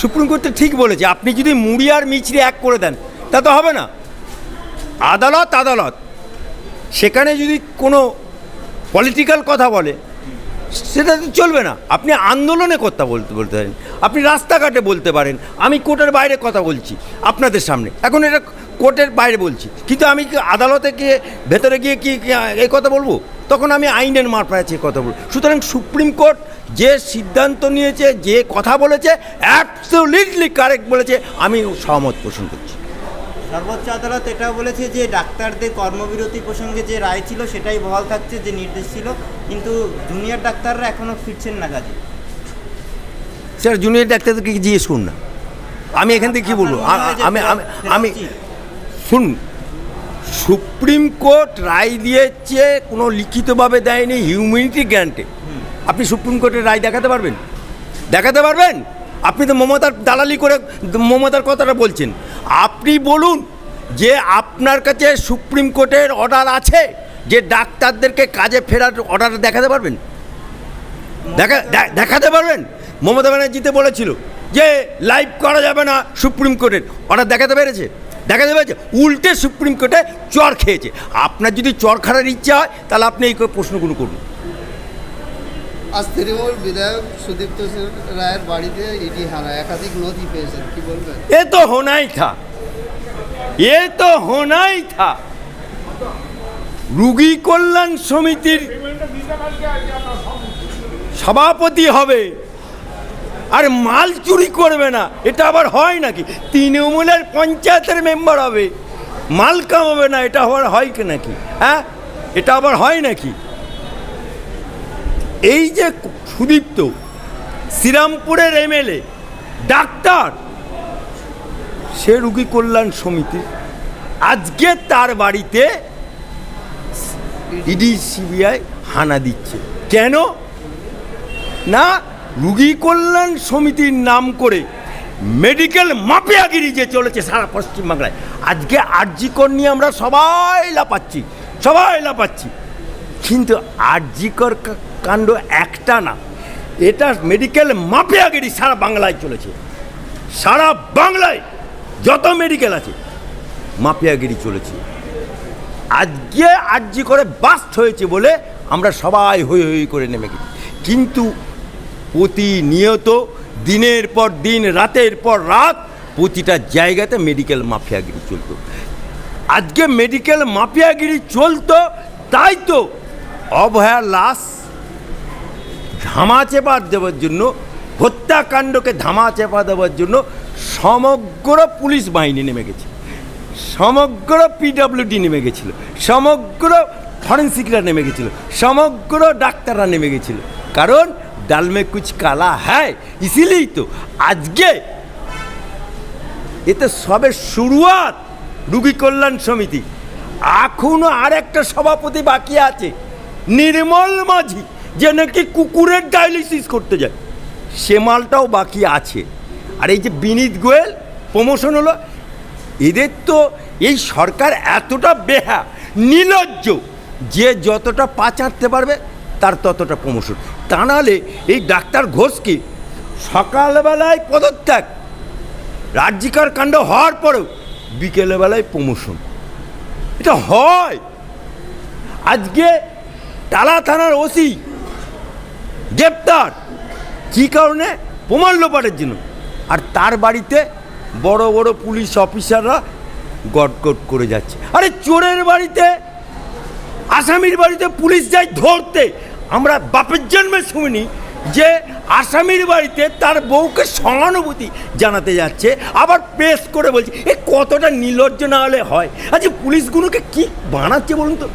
Supreme court ঠিক বলেছে, আপনি যদি মুড়ি আর মিছরি এক করে দেন, তা তো হবে না। আদালত আদালত। সেখানে যদি কোনো পলিটিক্যাল কথা বলে, সেটা তো চলবে না। আপনি আন্দোলনে কথা বলতে বলতে পারেন, আপনি রাস্তাঘাটে বলতে পারেন, আমি কোর্টের বাইরে কথা বলছি আপনাদের সামনে। এখন এটা কোর্টের বাইরে বলছি, কিন্তু আমি কি আদালতে গিয়ে, ভেতরে গিয়ে কি এই কথা বলব? তখন আমি আইনের মারফাছে কথা বলব। সুতরাং সুপ্রিম কোর্ট যে সিদ্ধান্ত নিয়েছে যে কথা বলেছে অ্যাবসলিটলি কারেক্ট বলেছে আমি সহমত পোষণ করছি। সর্বোচ্চ আদালত এটা বলেছে যে ডাক্তারদের কর্মবিরতি প্রসঙ্গে যে রায় ছিল সেটাই বহাল থাকছে যে নির্দেশ ছিল কিন্তু জুনিয়র ডাক্তাররা এখনও ফিরছেন না কাজে। স্যার জুনিয়র ডাক্তারদেরকে জিজ্ঞেস করুন না। আমি এখান থেকে কী বলব? আমি আমি? শুনুন সুপ্রিম কোর্ট রায় দিয়েছে কোনো লিখিতভাবে দেয়নি হিউম্যানিটি গ্যারান্টে আপনি সুপ্রিম কোর্টের রায় দেখাতে পারবেন? দেখাতে পারবেন? আপনি তো মমতার দালালি করে মমতার কথাটা বলছেন। আপনি বলুন যে আপনার কাছে সুপ্রিম কোর্টের অর্ডার আছে, যে ডাক্তারদেরকে কাজে ফেরার অর্ডার দেখাতে পারবেন? দেখা দেখাতে পারবেন? মমতা ব্যানার্জিতে বলেছিল যে লাইভ করা যাবে না সুপ্রিম কোর্টের। অর্ডার দেখাতে পেরেছে? দেখাতে পেরেছে? উল্টে সুপ্রিম কোর্টে চর খেয়েছে। আপনার যদি চর খাওয়ার ইচ্ছা হয়, তাহলে আপনি এই প্রশ্নগুলো করুন। আজ তৃণমূল বিধায়ক সুদীপ্ত রায়ের বাড়িতে ইডি হানা একাধিক নথি পেয়েছেন, কি বলবেন? এ তো হোনাই থা। এ তো হোনাই থা। রুগী কল্যাণ সমিতির সভাপতি হবে। আর মাল চুরি করবে না, এটা আবার হয় নাকি? তৃণমূলের পঞ্চায়েতের মেম্বার হবে। মাল কামাবে না, এটা আবার হয় কি নাকি? হ্যাঁ? এটা আবার হয় নাকি? এই যে সুদীপ্ত, শ্রীরামপুরের এমএলএ, ডাক্তার, সে রুগী কল্যাণ সমিতি, আজকে তার বাড়িতে ইডি, সিবিআই হানা দিচ্ছে। কেন? না, রুগী কল্যাণ সমিতির নাম করে মেডিকেল মাফিয়াগিরি যে চলেছে সারা পশ্চিমবাংলায়, আজকে আরজিকর নিয়ে আমরা সবাই লাপাচ্ছি সবাই লাপাচ্ছি কিন্তু আরজিকর কাণ্ড একটা না। এটা মেডিকেল মাফিয়াগিরি সারা বাংলায় চলেছে। সারা বাংলায় যত মেডিকেল আছে মাফিয়াগিরি চলেছে। আজকে আর্জি করে বাস্ট হয়েছে বলে আমরা সবাই হই হই করে নেমে গেছি। কিন্তু প্রতিনিয়ত দিনের পর দিন, রাতের পর রাত প্রতিটা জায়গাতে মেডিকেল মাফিয়াগিরি চলতো। আজকে মেডিকেল মাফিয়াগিরি চলতো, তাই তো অভয়ার লাশ ধামা চেপা দেওয়ার জন্য হত্যাকাণ্ডকে ধামা চেপা দেওয়ার জন্য সমগ্র পুলিশ বাহিনী নেমে গেছে সমগ্র পিডব্লিউডি নেমে গেছিল সমগ্র ফরেন্সিকরা নেমে গেছিল সমগ্র ডাক্তাররা নেমে গেছিল কারণ ডালমে কুচ কালা হ্যায় ইসিলেই তো আজকে এতে সবে শুরুয়াত রুগী কল্যাণ সমিতি এখনও আর একটা সভাপতি বাকি আছে নির্মল মাঝি, যে নাকি কুকুরের ডায়ালিসিস করতে যায়। সে মালটাও বাকি আছে। আর এই যে বিনীত গোয়েল প্রমোশন হলো, এদের তো এই সরকার এতটা বেহা নির্লজ্জ যে যতটা পা চাঁটতে পারবে, তার ততটা প্রমোশন তা নাহলে এই ডাক্তার ঘোষকে সকালবেলায় পদত্যাগ, রাজ্যিকার কাণ্ড হওয়ার পরেও বিকেলবেলায় প্রমোশন এটা হয়। আজকে টালা থানার ওসি গ্রেপ্তার। কী কারণে? প্রমাণ লোপাটের জন্য। আর তার বাড়িতে বড় বড় পুলিশ অফিসাররা গটগট করে যাচ্ছে। আরে চোরের বাড়িতে, আসামির বাড়িতে পুলিশ যায় ধরতে। আমরা বাপের জন্মে শুনি যে আসামির বাড়িতে তার বউকে সহানুভূতি জানাতে যাচ্ছে, আবার পেশ করে বলছে, এ কতটা নির্লজ্জ না হলে হয়? আচ্ছা পুলিশগুলোকে কি বানাচ্ছে বলুন তো?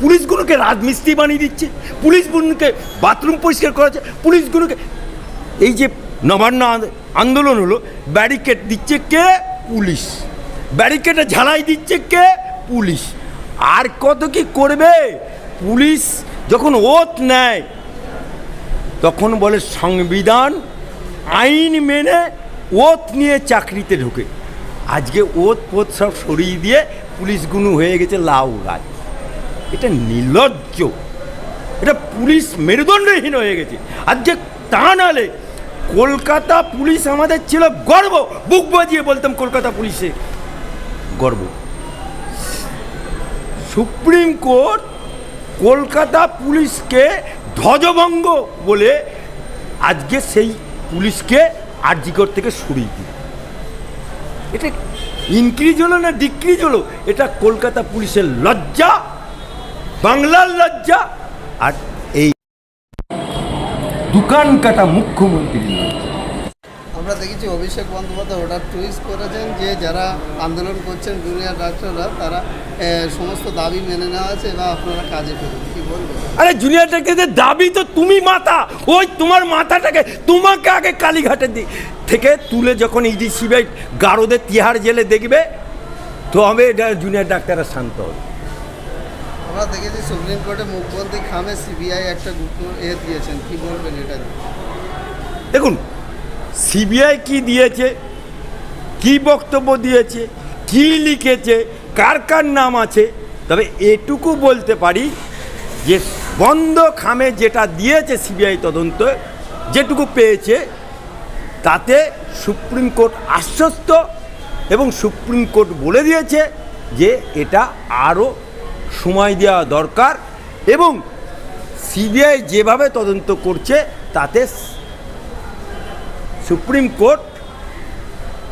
পুলিশগুলোকে রাজমিস্ত্রি বানিয়ে দিচ্ছে, পুলিশগুলোকে বাথরুম পরিষ্কার করাচ্ছে, পুলিশগুলোকে এই যে নবান্ন আন্দো- আন্দোলন হলো, ব্যারিকেড দিচ্ছে কে? পুলিশ। ব্যারিকেডে ঝালাই দিচ্ছে কে? পুলিশ। আর কত কি করবে? পুলিশ যখন ওত নেয় তখন বলে, সংবিধান, আইন মেনে ওত নিয়ে চাকরিতে ঢোকে। আজকে ওত পোত সব সরিয়ে দিয়ে পুলিশ পুলিশগুলো হয়ে গেছে লাউ গাছ। এটা নির্লজ্জ। এটা পুলিশ মেরুদণ্ডহীন হয়ে গেছে। আজকে তা নাহলে কলকাতা পুলিশ আমাদের ছিল গর্ব। বুক বাজিয়ে বলতাম, কলকাতা পুলিশে গর্ব। সুপ্রিম কোর্ট কলকাতা পুলিশকে ধ্বজভঙ্গ বলে আজকে সেই পুলিশকে আর্জিকর থেকে সরিয়ে দিল। এটা ইনক্রিজ হলো না ডিক্রিজ হলো? এটা কলকাতা পুলিশের লজ্জা, বাংলার লজ্জা, আর এই দোকান কাটা মুখ্যমন্ত্রীর লজ্জা। আমরা দেখেছি অভিষেক বন্দ্যোপাধ্যায় ওটা টুইট করেছেন যে যারা আন্দোলন করছেন জুনিয়র ডাক্তাররা তারা সমস্ত দাবি মেনে নেওয়া আছে বা আপনারা কাজে ফেরুন। কি বলবেন? আরে জুনিয়র ডাক্তারদের দাবি তো তুমি মাথা ওই তোমার মাথাটাকে তোমাকে আগে কালীঘাটের দিক থেকে তুলে যখন ইডি সিবিআই গারোদের তিহার জেলে দেখবে তবে এটা জুনিয়র ডাক্তাররা শান্ত হবে। আমরা দেখেছি সুপ্রিম কোর্টে মুখ্যমন্ত্রী খামে সিবিআই একটা গুপ্ত এ দিয়েছেন। কি বলবেন এটা দেখুন সিবিআই কি দিয়েছে? কি বক্তব্য দিয়েছে? কি লিখেছে? কার কার নাম আছে? তবে এটুকু বলতে পারি যে বন্ধ খামে যেটা দিয়েছে সিবিআই তদন্ত, যেটুকু পেয়েছে, তাতে সুপ্রিম কোর্ট আশ্বস্ত এবং সুপ্রিম কোর্ট বলে দিয়েছে যে এটা আরও সময় দেওয়া দরকার এবং সিবিআই যেভাবে তদন্ত করছে, তাতে সুপ্রিম কোর্ট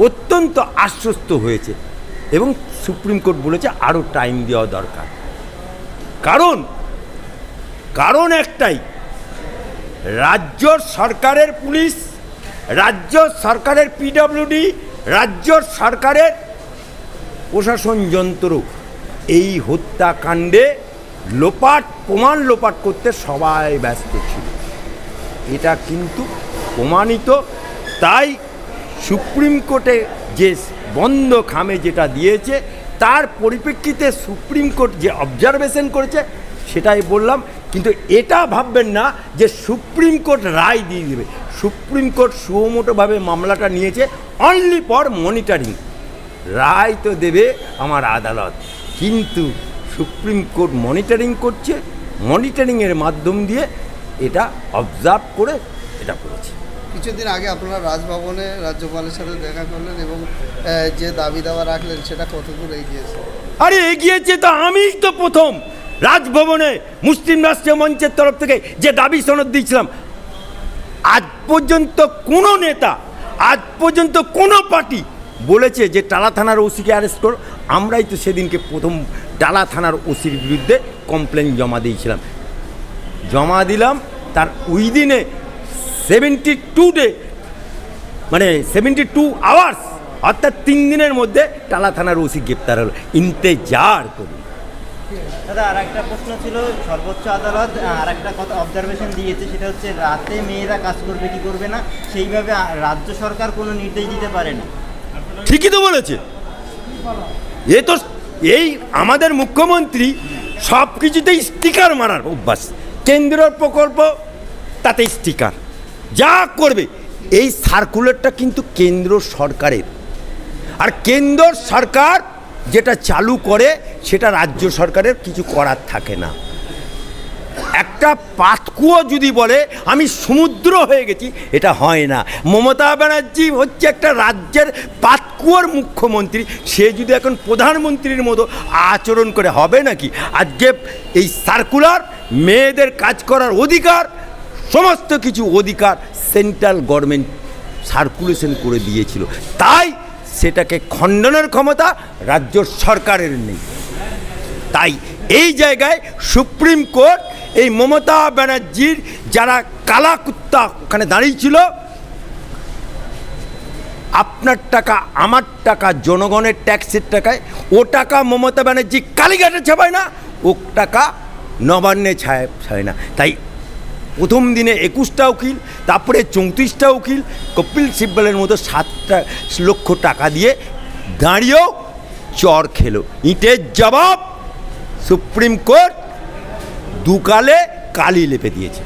অত্যন্ত আশ্বস্ত হয়েছে এবং সুপ্রিম কোর্ট বলেছে আরও টাইম দেওয়া দরকার। কারণ কারণ একটাই, রাজ্য সরকারের পুলিশ, রাজ্য সরকারের পিডব্লিউডি রাজ্য সরকারের প্রশাসন যন্ত্র এই হত্যাকাণ্ডে লোপাট, প্রমাণ লোপাট করতে সবাই ব্যস্ত ছিল। এটা কিন্তু প্রমাণিত তাই সুপ্রিম কোর্টে যে বন্ধ খামে যেটা দিয়েছে, তার পরিপ্রেক্ষিতে সুপ্রিম কোর্ট যে অবজারভেশন করেছে, সেটাই বললাম। কিন্তু এটা ভাববেন না যে সুপ্রিম কোর্ট রায় দিয়ে দেবে। সুপ্রিম কোর্ট সুমোটোভাবে মামলাটা নিয়েছে অনলি ফর মনিটরিং রায় তো দেবে আমার আদালত। কিন্তু সুপ্রিম কোর্ট মনিটরিং করছে। মনিটরিংয়ের মাধ্যম দিয়ে এটা অবজার্ভ করে এটা করেছে। কিছুদিন আগে আপনারা রাজভবনে রাজ্যপালের সাথে দেখা করলেন এবং যে দাবি দাওয়া রাখলেন সেটা কতদূর এগিয়েছে? আরে এগিয়েছে তো আমিই তো প্রথম। রাজভবনে মুসলিম রাষ্ট্রীয় মঞ্চের তরফ থেকে যে দাবি সনদ দিয়েছিলাম, আজ পর্যন্ত কোনো নেতা, আজ পর্যন্ত কোনো পার্টি বলেছে যে টালা থানার ওসিকে অ্যারেস্ট করো। আমরাই তো সেদিনকে প্রথম টালা থানার ওসির বিরুদ্ধে কমপ্লেন জমা দিয়েছিলাম। জমা দিলাম, তার ওই দিনে সেভেন্টি টু ডে মানে সেভেন্টি টু আওয়ার্স অর্থাৎ তিন দিনের মধ্যে টালা থানার ওসি গ্রেপ্তার হলো। ইন্তেজার করি দাদা আর একটা প্রশ্ন ছিল সর্বোচ্চ আদালত আর একটা কথা অবজারভেশন দিয়েছে সেটা হচ্ছে রাতে মেয়েরা কাজ করবে কি করবে না সেইভাবে রাজ্য সরকার কোনো নির্দেশ দিতে পারে না। ঠিকই তো বলেছে। এ তো এই আমাদের মুখ্যমন্ত্রী সব কিছুতেই স্টিকার মারার অভ্যাস। কেন্দ্রের প্রকল্প তাতে স্টিকার যা করবে। এই সার্কুলারটা কিন্তু কেন্দ্র সরকারের। আর কেন্দ্র সরকার যেটা চালু করে, সেটা রাজ্য সরকারের কিছু করার থাকে না। একটা পাতকুয়ো যদি বলে, আমি সমুদ্র হয়ে গেছি, এটা হয় না। মমতা ব্যানার্জি হচ্ছে একটা রাজ্যের পাতকুয়োর মুখ্যমন্ত্রী। সে যদি এখন প্রধানমন্ত্রীর মতো আচরণ করে, হবে নাকি? আজকে এই সার্কুলার মেয়েদের কাজ করার অধিকার সমস্ত কিছু অধিকার সেন্ট্রাল গভর্নমেন্ট সার্কুলেশন করে দিয়েছিল। তাই সেটাকে খণ্ডনের ক্ষমতা রাজ্য সরকারের নেই। তাই এই জায়গায় সুপ্রিম কোর্ট, এই মমতা ব্যানার্জির যারা কালা কুত্তা ওখানে দাঁড়িয়েছিল আপনার টাকা, আমার টাকা, জনগণের ট্যাক্সের টাকায়, ও টাকা মমতা ব্যানার্জি কালীঘাটে ছাপায় না, ও টাকা নবান্নে ছায় ছায় না। তাই প্রথম দিনে একুশটা উকিল, তারপরে চৌত্রিশটা উকিল, কপিল সিব্বলের মতো সাতটা লক্ষ টাকা দিয়ে দাঁড়িয়েও চর খেলো। ইটের জবাব সুপ্রিম কোর্ট দুকালে কালি লেপে দিয়েছে।